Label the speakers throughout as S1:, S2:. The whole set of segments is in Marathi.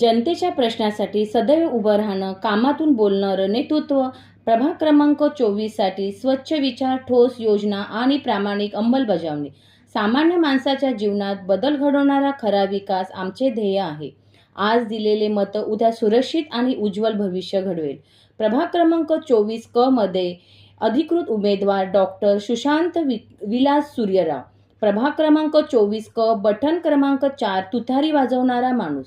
S1: जनतेच्या प्रश्नासाठी सदैव उभं राहणं कामातून बोलणारं नेतृत्व प्रभाग क्रमांक चोवीससाठी स्वच्छ विचार ठोस योजना आणि प्रामाणिक अंमलबजावणी. सामान्य माणसाच्या जीवनात बदल घडवणारा खरा विकास आमचे ध्येय आहे. आज दिलेले मतं उद्या सुरक्षित आणि उज्ज्वल भविष्य घडवेल. प्रभाग क्रमांक चोवीस क मध्ये अधिकृत उमेदवार डॉक्टर सुशांत वि विलास सूर्यराव. प्रभाग क्रमांक चोवीस क बटन क्रमांक चार तुतारी वाजवणारा माणूस.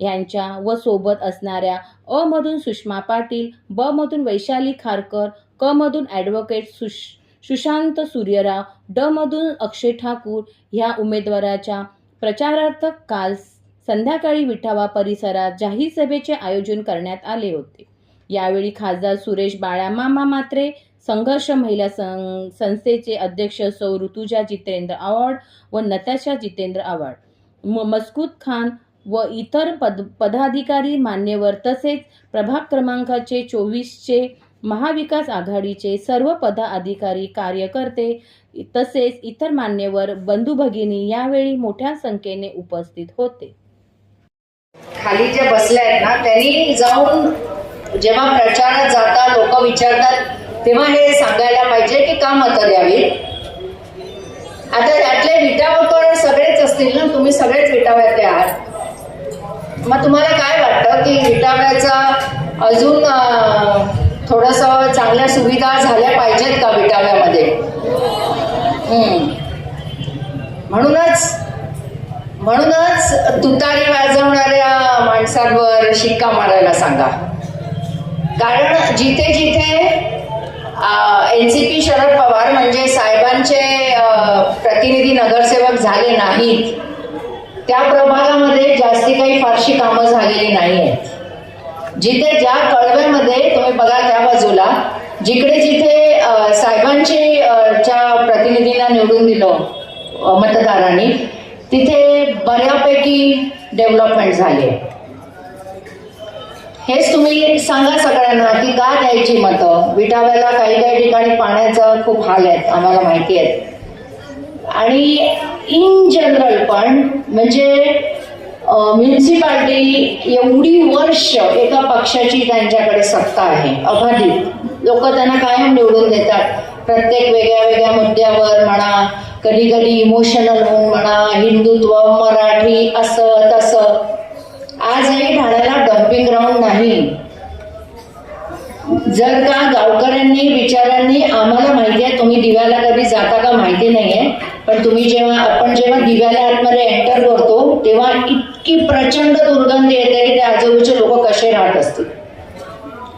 S1: यांच्या व सोबत असणाऱ्या अ मधून सुषमा पाटील ब मधून वैशाली खारकर क मधून ॲडव्होकेट सुश सुशांत सूर्यराव ड मधून अक्षय ठाकूर ह्या उमेदवाराच्या प्रचारार्थ काल संध्याकाळी विठावा परिसरात जाहीर सभेचे आयोजन करण्यात आले होते. यावेळी खासदार सुरेश बाळामामा मात्रे संघर्ष महिला सं संस्थेचे अध्यक्ष सौ ऋतुजा जितेंद्र आव्हाड व नताशा जितेंद्र आव्हाड. म खान व इतर पद पदाधिकारी मान्यवर तसेच प्रभाग क्रमांकाचे चोवीसचे महाविकास आघाडीचे सर्व पदाधिकारी कार्यकर्ते तसेच इतर मान्यवर बंधू भगिनी यावेळी मोठ्या संख्येने उपस्थित होते.
S2: खाली जे बसले आहेत ना त्यांनी जाऊन जेव्हा प्रचारात जाता लोक विचारतात तेव्हा हे सांगायला पाहिजे की का मतं द्यावी? आता त्यातले विटावकर सगळेच असतील ना तुम्ही सगळेच विटाव्यातले आहात मग तुम्हाला काय वाटतं की विटाव्याचा अजून थोडस चांगल्या सुविधा झाल्या पाहिजेत का विटाव्यामध्ये? म्हणूनच म्हणूनच तुतारी वाजवणाऱ्या माणसांवर शिक्का मारायला सांगा. कारण जिथे जिथे N C P Sharad Pawar म्हणजे साहेबांचे प्रतिनिधी नगरसेवक झाले नाहीत त्या प्रभागामध्ये जास्ती काही फारशी कामं झालेली नाही आहेत जिथे ज्या कळव्यामध्ये तुम्ही बघा त्या बाजूला जिकडे जिथे साहेबांची च्या प्रतिनिधींना निवडून दिलं मतदारांनी तिथे बऱ्यापैकी डेव्हलपमेंट झाली आहे हेच तुम्ही सांगा सगळ्यांना की का द्यायची मतं? विटाव्याला काही काही ठिकाणी पाण्याचं खूप हाल आहेत आम्हाला माहिती आहेत. आणि इन जनरल पण म्हणजे म्युन्सिपाल्टी एवढी वर्ष एका पक्षाची त्यांच्याकडे सत्ता आहे अबाधित. लोक त्यांना कायम निवडून देतात. प्रत्येक वेगळ्या वेगळ्या मुद्द्यावर म्हणा कधी कधी इमोशनल होऊन म्हणा हिंदुत्व मराठी असं तसं. आजही ठाण्याला डम्पिंग ग्राउंड नाही. जर का गावकऱ्यांनी विचारांनी आम्हाला माहिती आहे तुम्ही दिव्याला कधी जाता का माहिती नाही. पण तुम्ही जेव्हा आपण जेव्हा दिव्याला आतमध्ये एंटर करतो तेव्हा इतकी प्रचंड दुर्गंधी येते की त्या आजूबाजूचे लोक कसे राहत असतील.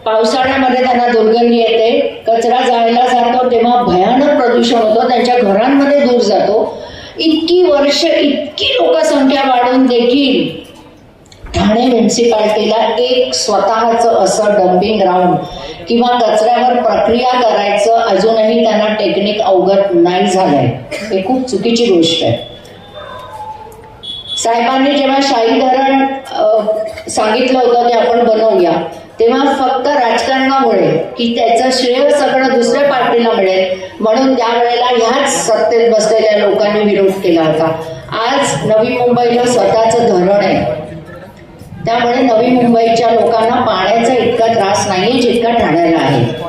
S2: पावसाळ्यामध्ये त्यांना दुर्गंधी येते कचरा जायला जातो तेव्हा भयानक प्रदूषण होतं त्यांच्या घरांमध्ये दूर जातो. इतकी वर्ष इतकी लोकसंख्या वाढून देखील ठाणे म्युन्सिपाल्टीला एक स्वतःचं असं डम्पिंग ग्राउंड किंवा कचऱ्यावर प्रक्रिया करायचं अजूनही त्यांना टेक्निक अवगत नाही झालंय. हे खूप चुकीची गोष्ट आहे. साहेबांनी जेव्हा शाही धरण सांगितलं होतं की आपण बनवूया तेव्हा फक्त राजकारणामुळे की त्याचं श्रेय सगळं दुसऱ्या पार्टीला मिळेल म्हणून त्यावेळेला ह्याच सत्तेत बसलेल्या लोकांनी विरोध केला होता. आज नवी मुंबईला स्वतःचं धरण त्यामुळे नवी मुंबईच्या लोकांना पाण्याचा इतका त्रास नाही जितका ठाण्याला आहे.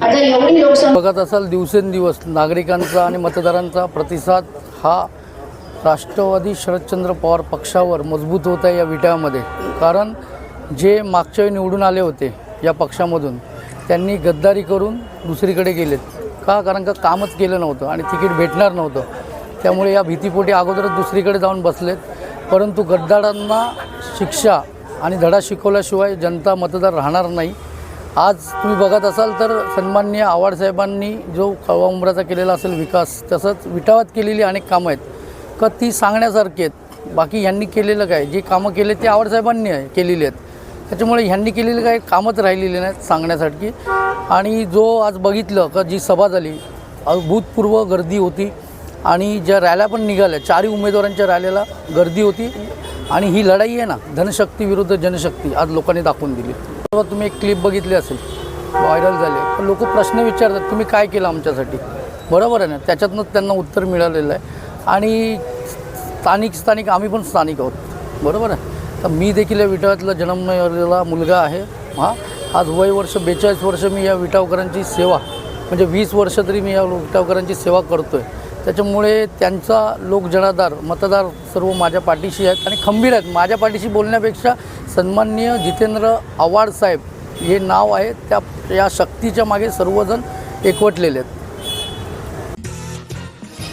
S2: आता एवढी लोकसंख्या
S3: बघत असाल दिवसेंदिवस नागरिकांचा आणि मतदारांचा प्रतिसाद हा राष्ट्रवादी शरदचंद्र पवार पक्षावर मजबूत होत आहे या विटामध्ये. कारण जे मागच्या वेळी निवडून आले होते या पक्षामधून त्यांनी गद्दारी करून दुसरीकडे गेलेत. का? कारण का कामच केलं नव्हतं आणि तिकीट भेटणार नव्हतं. त्यामुळे या भीतीपोटी अगोदरच दुसरीकडे जाऊन बसलेत. परंतु गद्दारांना शिक्षा आणि धडा शिकवल्याशिवाय जनता मतदार राहणार नाही. आज तुम्ही बघत असाल तर सन्माननीय आव्हाडसाहेबांनी जो कळवा उंबराचा केलेला असेल विकास तसंच विटावात केलेली अनेक कामं आहेत. का ती सांगण्यासारखी आहेत. बाकी ह्यांनी केलेलं काय? जे कामं केले ते आव्हाडसाहेबांनी केलेली आहेत. त्याच्यामुळे ह्यांनी केलेली काही कामच राहिलेली नाहीत सांगण्यासाठी आणि जो आज बघितलं का जी सभा झाली अभूतपूर्व गर्दी होती. आणि ज्या रॅल्या पण निघाल्या चारही उमेदवारांच्या रॅलीला गर्दी होती. आणि ही लढाई आहे ना धनशक्ती विरुद्ध जनशक्ती आज लोकांनी दाखवून दिली. तेव्हा तुम्ही एक क्लिप बघितली असेल व्हायरल झाले पण लोक प्रश्न विचारतात तुम्ही काय केलं आमच्यासाठी? बरोबर आहे ना त्याच्यातनं त्यांना उत्तर मिळालेलं आहे. आणि स्थानिक स्थानिक आम्ही पण स्थानिक आहोत. बरोबर आहे? तर मी देखील या विटावातला जन्मलेला मुलगा आहे. हा आज वय वर्ष बेचाळीस वर्ष मी या विटावकरांची सेवा म्हणजे वीस वर्ष तरी मी या विटावकरांची सेवा करतो आहे त्याच्यामुळे त्यांचा लोकजनाधार मतदार सर्व माझ्या पाठीशी आहेत आणि खंबीर आहेत. माझ्या पाठीशी बोलण्यापेक्षा सन्माननीय जितेंद्र आव्हाड साहेब हे नाव आहे. त्या या शक्तीच्या मागे सर्वजण एकवटलेले आहेत.